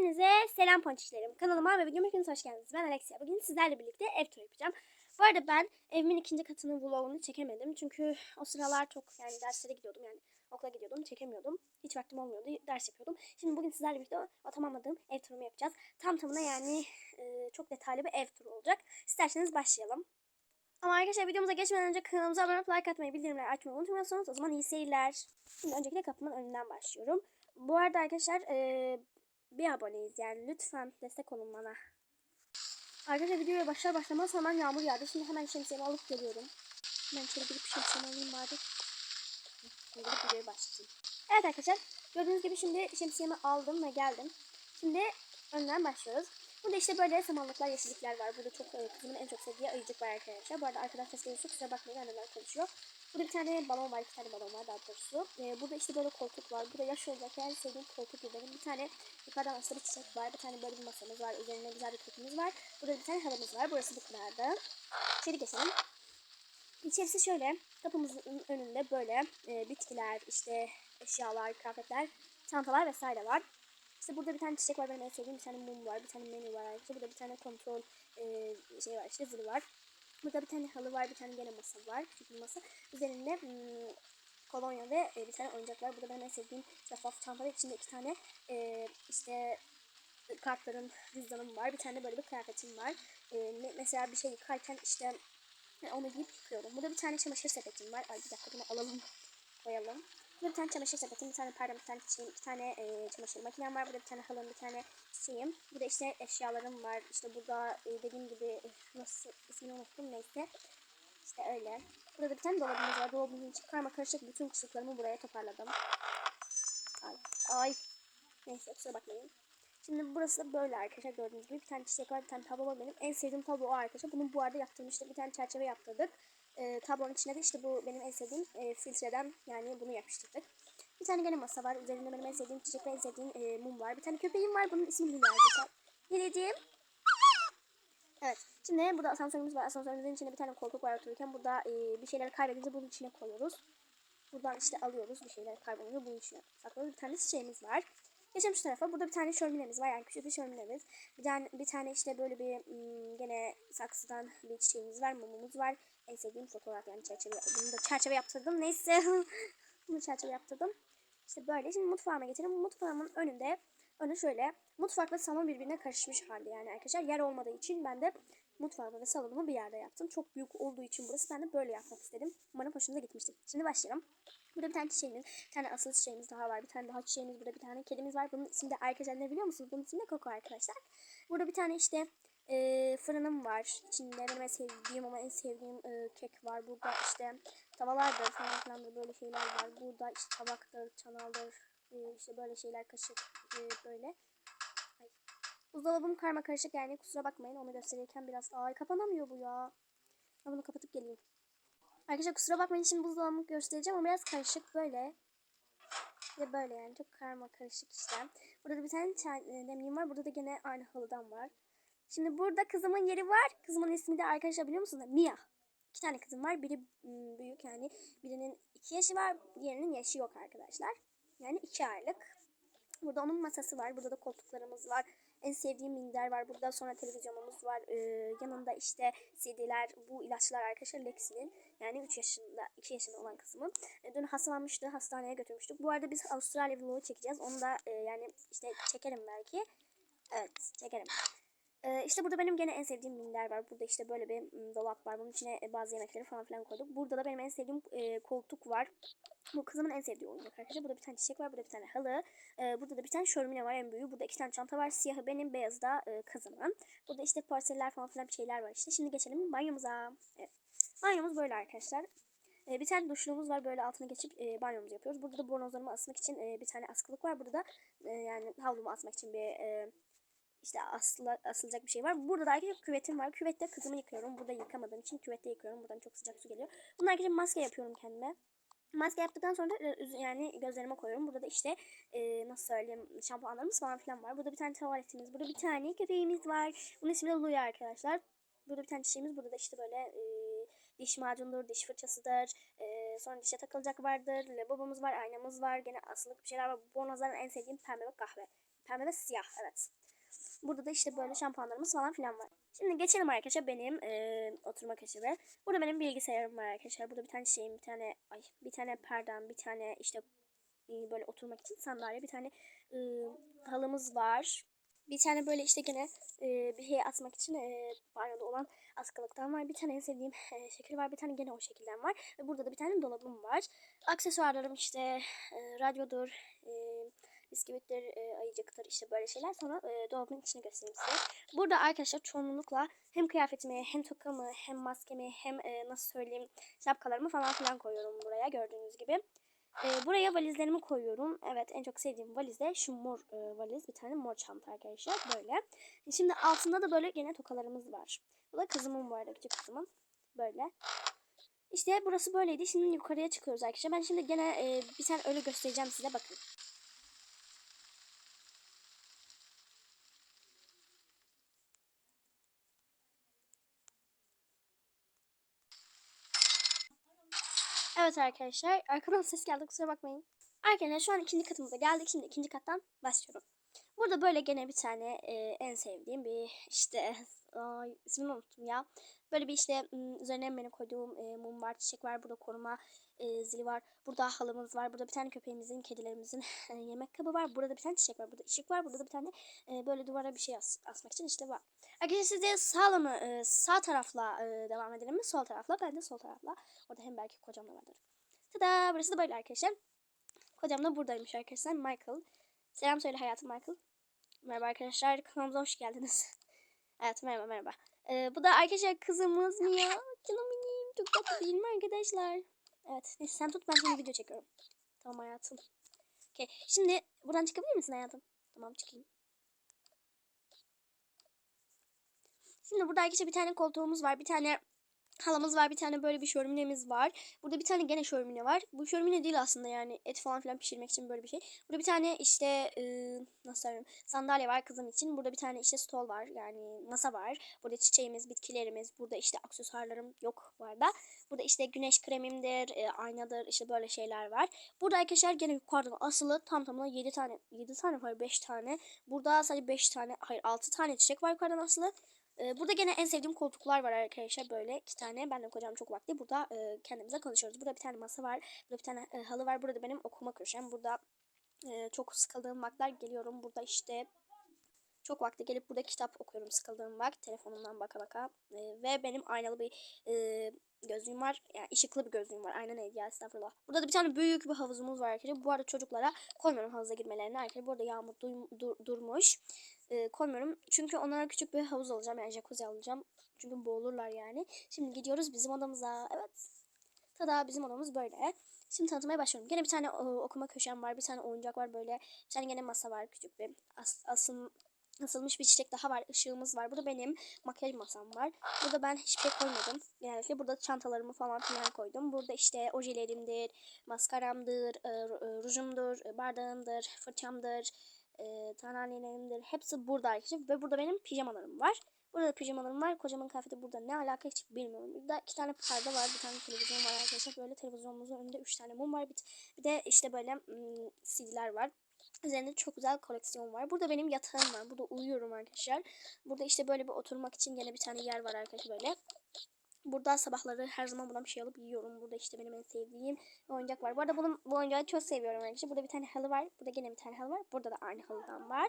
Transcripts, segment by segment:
Hepinize selam ponçiklerim. Kanalıma ve videoma hepiniz hoş geldiniz. Ben Alexia. Bugün sizlerle birlikte ev turu yapacağım. Bu arada ben evimin ikinci katının vlogunu çekemedim. Çünkü o sıralar çok yani derslere gidiyordum yani okula gidiyordum çekemiyordum. Hiç vaktim olmuyordu ders yapıyordum. Şimdi bugün sizlerle birlikte o tamamladığım ev turumu yapacağız. Tam tamına yani e, çok detaylı bir ev turu olacak. İsterseniz başlayalım. Ama arkadaşlar videomuza geçmeden önce kanalımıza abone olup like atmayı, bildirimleri açmayı unutmuyorsanız o zaman iyi seyirler. Şimdi öncelikle kapımın önünden başlıyorum. Bu arada arkadaşlar e, bir aboneyiz yani lütfen destek olun bana. Arkadaşlar videoya başlar başlamaz hemen yağmur yağdı. Şimdi hemen şemsiyemi alıp geliyorum. Hemen içeri girip şemsiyemi alayım bari. Şimdi videoya başlayayım. Evet arkadaşlar gördüğünüz gibi şimdi şemsiyemi aldım ve geldim. Şimdi önden başlıyoruz. Burada işte böyle samanlıklar, yeşillikler var. Burada çok e, kızımın en çok sevdiği ayıcık var arkadaşlar. Bu arada arkadaş ses gelirse kusura bakmayın anneler konuşuyor. Burada bir tane balon var, iki tane balon var daha doğrusu. Ee, burada işte böyle koltuk var. Burada yaş olacak yani sevdiğim koltuk gibi benim. Bir tane yukarıdan asılı bir çiçek var. Bir tane böyle bir masamız var. Üzerinde güzel bir kökümüz var. Burada bir tane halımız var. Burası bu kadardı. İçeri geçelim. İçerisi şöyle. Kapımızın önünde böyle e, bitkiler, işte eşyalar, kıyafetler, çantalar vesaire var. İşte burada bir tane çiçek var benim en sevdiğim bir tane mum var, bir tane menü var ayrıca. Burada bir tane kontrol e, şey var işte zili var. Burada bir tane halı var, bir tane gene masa var, küçük bir masa. Üzerinde hmm, kolonya ve e, bir tane oyuncak var. Burada benim en sevdiğim şeffaf çanta ve içinde iki tane e, işte kartlarım, cüzdanım var. Bir tane böyle bir kıyafetim var. E, me- mesela bir şey yıkarken işte e, onu giyip yıkıyorum. Burada bir tane çamaşır sepetim var. Ay bir dakika bunu alalım, koyalım. Bir tane çamaşır sepetim, bir tane perdem, bir tane çiçeğim, iki tane e, çamaşır makinem var. Burada bir tane halım, bir tane çiçeğim. Burada işte eşyalarım var. İşte burada e, dediğim gibi e, nasıl ismini unuttum neyse. İşte öyle. Burada da bir tane dolabımız var. Dolabımın içi karma karışık bütün kısıklarımı buraya toparladım. Ay. Ay. Neyse kusura bakmayın. Şimdi burası da böyle arkadaşlar gördüğünüz gibi bir tane çiçek var bir tane tablo var benim en sevdiğim tablo o arkadaşlar bunu bu arada yaptırmıştık bir tane çerçeve yaptırdık ee, tablonun içine de işte bu benim en sevdiğim e, filtreden yani bunu yapıştırdık bir tane gene masa var üzerinde benim en sevdiğim çiçek ve en sevdiğim e, mum var bir tane köpeğim var bunun ismi Lili arkadaşlar Lili'ciğim Evet. Şimdi burada asansörümüz var. Asansörümüzün içinde bir tane koltuk var otururken. Burada e, bir şeyleri kaybedince bunun içine koyuyoruz. Buradan işte alıyoruz bir şeyler kaybolunca bunun içine saklıyoruz. Bir tane çiçeğimiz var. Geçelim şu tarafa. Burada bir tane şöminemiz var. Yani küçük bir şöminemiz. Bir tane, bir tane işte böyle bir ım, gene saksıdan bir çiçeğimiz var. Mumumuz var. En sevdiğim fotoğraf yani çerçeve. Bunu da çerçeve yaptırdım. Neyse. Bunu çerçeve yaptırdım. İşte böyle. Şimdi mutfağıma geçelim. Mutfağımın önünde önü şöyle. Mutfak ve salon birbirine karışmış halde yani arkadaşlar. Yer olmadığı için ben de mutfağımı ve salonumu bir yerde yaptım. Çok büyük olduğu için burası ben de böyle yapmak istedim. Umarım hoşunuza gitmiştir. Şimdi başlayalım. Burada bir tane çiçeğimiz, bir tane asıl çiçeğimiz daha var. Bir tane daha çiçeğimiz, burada bir tane kedimiz var. Bunun ismi de arkadaşlar ne biliyor musunuz? Bunun ismi de Koko arkadaşlar. Burada bir tane işte e, fırınım var. İçinde benim en sevdiğim ama en sevdiğim e, kek var. Burada işte tavalardır falan filan da böyle şeyler var. Burada işte tabaktır, çanaldır, e, işte böyle şeyler, kaşık e, böyle. Ay. Buzdolabım karma karışık yani kusura bakmayın onu gösterirken biraz ay kapanamıyor bu ya. Ben bunu kapatıp geleyim. Arkadaşlar kusura bakmayın şimdi buzdolabımı göstereceğim ama biraz karışık böyle. Ve böyle yani çok karma karışık işte. Burada da bir tane demliğim var. Burada da gene aynı halıdan var. Şimdi burada kızımın yeri var. Kızımın ismi de arkadaşlar biliyor musunuz? Mia. İki tane kızım var. Biri mm, büyük yani. Birinin iki yaşı var. Diğerinin yaşı yok arkadaşlar. Yani iki aylık. Burada onun masası var. Burada da koltuklarımız var. En sevdiğim minder var. Burada sonra televizyonumuz var. Ee, yanında işte CD'ler, bu ilaçlar arkadaşlar Lexi'nin. Yani 3 yaşında, 2 yaşında olan kızımın. Ee, dün hastalanmıştı. Hastaneye götürmüştük. Bu arada biz Avustralya vlogu çekeceğiz. Onu da e, yani işte çekerim belki. Evet çekerim. Ee, işte burada benim gene en sevdiğim minder var. Burada işte böyle bir dolap var. Bunun içine e, bazı yemekleri falan filan koyduk. Burada da benim en sevdiğim e, koltuk var. Bu kızımın en sevdiği oyuncak arkadaşlar. Burada bir tane çiçek var. Burada bir tane halı. Ee, burada da bir tane şömine var en büyüğü. Burada iki tane çanta var. Siyahı benim, beyazı da e, kızımın. Burada işte porseller falan filan bir şeyler var işte. Şimdi geçelim banyomuza. Evet. Banyomuz böyle arkadaşlar. Ee, bir tane duşluğumuz var. Böyle altına geçip e, banyomuzu yapıyoruz. Burada da bornozlarımı asmak için e, bir tane askılık var. Burada da e, yani havlumu asmak için bir e, işte asla, asılacak bir şey var. Burada da arkadaşlar küvetim var. Küvette kızımı yıkıyorum. Burada yıkamadığım için küvette yıkıyorum. Buradan çok sıcak su geliyor. Bunun arkadaşlar maske yapıyorum kendime. Maske yaptıktan sonra e, yani gözlerime koyuyorum. Burada da işte e, nasıl söyleyeyim şampuanlarımız falan filan var. Burada bir tane tuvaletimiz, burada bir tane köpeğimiz var. Bunun ismi de Louie arkadaşlar. Burada bir tane çiçeğimiz, burada da işte böyle e, diş macundur, diş fırçasıdır. E, sonra dişe takılacak vardır. Lavabomuz var, aynamız var. Gene asılık bir şeyler var. Bornozların en sevdiğim pembe ve kahve. Pembe ve siyah evet. Burada da işte böyle şampuanlarımız falan filan var. Şimdi geçelim arkadaşlar benim e, oturma köşeme. Burada benim bilgisayarım var arkadaşlar. Burada bir tane şeyim, bir tane ay bir tane perdem, bir tane işte e, böyle oturmak için sandalye, bir tane e, halımız var. Bir tane böyle işte gene e, bir şey asmak için e, banyoda olan askılıktan var. Bir tane en sevdiğim e, şekil var. Bir tane gene o şekilden var. Ve burada da bir tane dolabım var. Aksesuarlarım işte e, radyodur, e, bisküvittir, e, ayıcıktır işte böyle şeyler. Sonra e, dolabın içini göstereyim size. Burada arkadaşlar çoğunlukla hem kıyafetimi hem tokamı hem maskemi hem e, nasıl söyleyeyim şapkalarımı falan filan koyuyorum buraya gördüğünüz gibi. E, buraya valizlerimi koyuyorum. Evet en çok sevdiğim valiz de şu mor e, valiz. Bir tane mor çanta arkadaşlar böyle. Şimdi altında da böyle gene tokalarımız var. Bu da kızımın bu arada küçük kızımın. Böyle. İşte burası böyleydi. Şimdi yukarıya çıkıyoruz arkadaşlar. Ben şimdi gene e, bir tane öyle göstereceğim size bakın. Evet arkadaşlar. Arkadan ses geldi kusura bakmayın. Arkadaşlar şu an ikinci katımıza geldik. Şimdi ikinci kattan başlıyorum. Burada böyle gene bir tane e, en sevdiğim bir işte ay, ismini unuttum ya. Böyle bir işte üzerine beni koyduğum e, mum var, çiçek var. Burada koruma e, zili var. Burada halımız var. Burada bir tane köpeğimizin, kedilerimizin e, yemek kabı var. Burada bir tane çiçek var. Burada ışık var. Burada da bir tane e, böyle duvara bir şey as asmak için işte var. Arkadaşlar size sağ mı, e, sağ tarafla e, devam edelim mi? Sol tarafla. Ben de sol tarafla. Orada hem belki kocam da vardır. Tada! Burası da böyle arkadaşlar. Kocam da buradaymış arkadaşlar. Michael. Selam söyle hayatım Michael. Merhaba arkadaşlar. Kanalımıza hoş geldiniz. evet merhaba merhaba. Ee, bu da arkadaşlar kızımız Mia. Canım benim. Çok tatlı değil mi arkadaşlar? Evet. Neyse sen tut ben şimdi video çekiyorum. Tamam hayatım. Okay. Şimdi buradan çıkabilir misin hayatım? Tamam çıkayım. Şimdi burada arkadaşlar bir tane koltuğumuz var. Bir tane halamız var. Bir tane böyle bir şöminemiz var. Burada bir tane gene şömine var. Bu şömine değil aslında yani et falan filan pişirmek için böyle bir şey. Burada bir tane işte e, nasıl söyleyeyim sandalye var kızım için. Burada bir tane işte stol var yani masa var. Burada çiçeğimiz, bitkilerimiz. Burada işte aksesuarlarım yok bu arada. Burada işte güneş kremimdir, e, aynadır işte böyle şeyler var. Burada arkadaşlar gene yukarıdan asılı tam tamına 7 tane 7 tane var 5 tane. Burada sadece 5 tane hayır 6 tane çiçek var yukarıdan asılı. Ee, burada gene en sevdiğim koltuklar var arkadaşlar böyle iki tane. Ben de kocam çok vakti burada e, kendimize konuşuyoruz. Burada bir tane masa var. Burada bir tane e, halı var. Burada benim okuma köşem. Burada e, çok sıkıldığım vakitler geliyorum. Burada işte çok vakti gelip burada kitap okuyorum sıkıldığım vakit telefonumdan baka baka. E, ve benim aynalı bir e, gözlüğüm var. Yani ışıklı bir gözlüğüm var. Ayna neydi ya? Estağfurullah. Burada da bir tane büyük bir havuzumuz var arkadaşlar. Bu arada çocuklara koymuyorum havuza girmelerini. Arkadaşlar burada yağmur dur, dur, durmuş. E, koymuyorum. Çünkü onlara küçük bir havuz alacağım. Yani jacuzzi alacağım. Çünkü boğulurlar yani. Şimdi gidiyoruz bizim odamıza. Evet. Tada bizim odamız böyle. Şimdi tanıtmaya başlıyorum. Gene bir tane e, okuma köşem var. Bir tane oyuncak var böyle. Bir tane gene masa var küçük bir. As, asıl, asılmış bir çiçek daha var. Işığımız var. Burada benim makyaj masam var. Burada ben hiçbir şey koymadım. Genellikle burada çantalarımı falan filan koydum. Burada işte ojelerimdir, maskaramdır, e, e, rujumdur, e, bardağımdır, fırçamdır, tananelerimdir. Hepsi burada arkadaşlar. Ve burada benim pijamalarım var. Burada da pijamalarım var. Kocamın kıyafeti burada ne alaka hiç bilmiyorum. Bir de iki tane perde var. Bir tane televizyon var arkadaşlar. Böyle televizyonumuzun önünde üç tane mum var. Bir, de işte böyle CD'ler var. Üzerinde çok güzel koleksiyon var. Burada benim yatağım var. Burada uyuyorum arkadaşlar. Burada işte böyle bir oturmak için gene bir tane yer var arkadaşlar böyle. Burada sabahları her zaman buradan bir şey alıp yiyorum. Burada işte benim en sevdiğim oyuncak var. Bu arada bunun, bu oyuncağı çok seviyorum arkadaşlar. Burada bir tane halı var. Burada gene bir tane halı var. Burada da aynı halıdan var.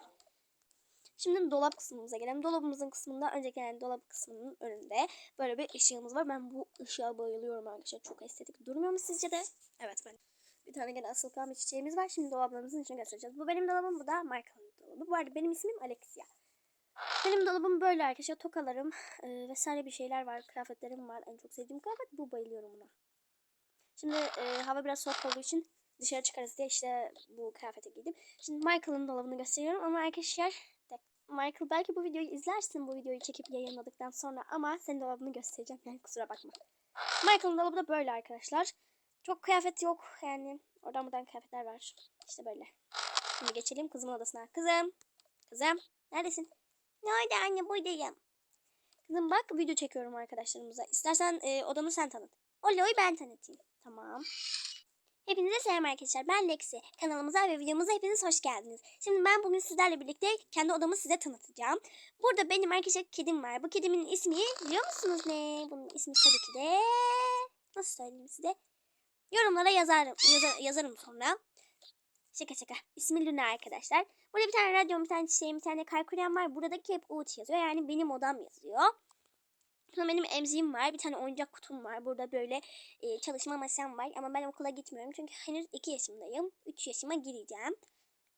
Şimdi dolap kısmımıza gelelim. Dolabımızın kısmında önce gelen dolap kısmının önünde böyle bir ışığımız var. Ben bu ışığa bayılıyorum arkadaşlar. Çok estetik durmuyor mu sizce de? Evet ben. Bir tane gene asıl kalmış çiçeğimiz var. Şimdi dolabımızın içine göstereceğiz. Bu benim dolabım. Bu da Michael'ın dolabı. Bu arada benim ismim Alexia. Benim dolabım böyle arkadaşlar. Tokalarım e, vesaire bir şeyler var. Kıyafetlerim var. En çok sevdiğim kıyafet bu. Bayılıyorum buna. Şimdi e, hava biraz soğuk olduğu için dışarı çıkarız diye işte bu kıyafeti giydim. Şimdi Michael'ın dolabını gösteriyorum ama arkadaşlar Michael belki bu videoyu izlersin bu videoyu çekip yayınladıktan sonra ama senin dolabını göstereceğim yani kusura bakma. Michael'ın dolabı da böyle arkadaşlar. Çok kıyafet yok yani oradan buradan kıyafetler var. İşte böyle. Şimdi geçelim kızımın odasına. Kızım. Kızım. Neredesin? Nerede anne buradayım. Kızım bak video çekiyorum arkadaşlarımıza. İstersen e, odamı sen tanıt. Oloy ben tanıtayım. Tamam. Hepinize selam arkadaşlar. Ben Lexi. Kanalımıza ve videomuza hepiniz hoş geldiniz. Şimdi ben bugün sizlerle birlikte kendi odamı size tanıtacağım. Burada benim arkadaşlar kedim var. Bu kedimin ismi biliyor musunuz ne? Bunun ismi tabii ki de... Nasıl söyleyeyim size? Yorumlara yazarım, yazar, yazarım sonra. Şaka şaka. İsmi Luna arkadaşlar. Burada bir tane radyom, bir tane çiçeğim, bir tane kaykurem var. Buradaki hep Uğut yazıyor. Yani benim odam yazıyor. Sonra benim emziğim var. Bir tane oyuncak kutum var. Burada böyle e, çalışma masam var. Ama ben okula gitmiyorum. Çünkü henüz 2 yaşımdayım. 3 yaşıma gireceğim.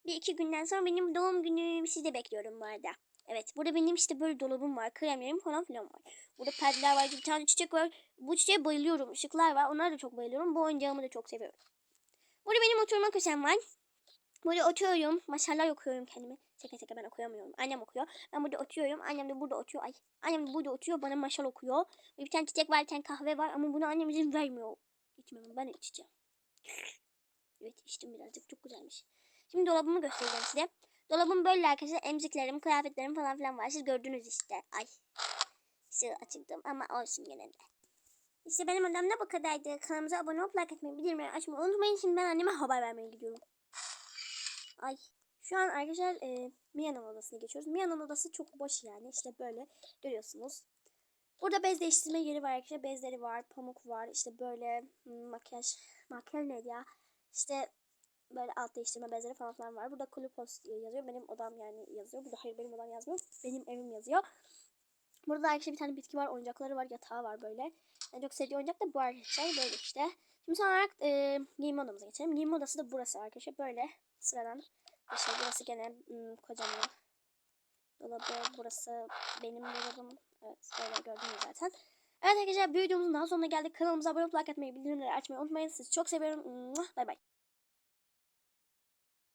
Bir iki günden sonra benim doğum günüm. Sizi de bekliyorum bu arada. Evet burada benim işte böyle dolabım var. Kremlerim falan filan var. Burada perdeler var. Bir tane çiçek var. Bu çiçeğe bayılıyorum. Işıklar var. Onlara da çok bayılıyorum. Bu oyuncağımı da çok seviyorum. Burada benim oturma köşem var. Burada oturuyorum. Maşallah okuyorum kendime. Şaka şaka ben okuyamıyorum. Annem okuyor. Ben burada oturuyorum. Annem de burada oturuyor. Ay. Annem de burada oturuyor. Bana maşal okuyor. Bir tane çiçek var. Bir tane kahve var. Ama bunu annem izin vermiyor. İçmiyorum. Ben içeceğim. Evet içtim birazcık. Çok güzelmiş. Şimdi dolabımı göstereceğim size. Dolabım böyle arkadaşlar. Emziklerim, kıyafetlerim falan filan var. Siz gördünüz işte. Ay. Size açıktım ama olsun gene de. İşte benim odamda bu kadardı. Kanalımıza abone olup like etmeyi, bildirimleri açmayı unutmayın. Şimdi ben anneme haber vermeye gidiyorum. Ay. Şu an arkadaşlar e, Mia'nın odasına geçiyoruz. Mia'nın odası çok boş yani. İşte böyle görüyorsunuz. Burada bez değiştirme yeri var arkadaşlar. Bezleri var, pamuk var. İşte böyle hmm, makyaj, makyaj neydi ya? İşte böyle alt değiştirme bezleri falan var. Burada kulüpos diye yazıyor. Benim odam yani yazıyor. Burada hayır benim odam yazmıyor. Benim evim yazıyor. Burada arkadaşlar bir tane bitki var. Oyuncakları var. Yatağı var böyle. En çok sevdiği oyuncak da bu arkadaşlar. Böyle işte. Şimdi son olarak e, giyinme odamıza geçelim. Giyinme odası da burası arkadaşlar. Böyle sıradan. İşte burası gene hmm, kocaman dolabı. Burası benim dolabım. Evet böyle gördünüz zaten. Evet arkadaşlar bir videomuzun daha sonuna geldik. Kanalımıza abone olup like atmayı, bildirimleri açmayı unutmayın. Sizi çok seviyorum. Bay bay.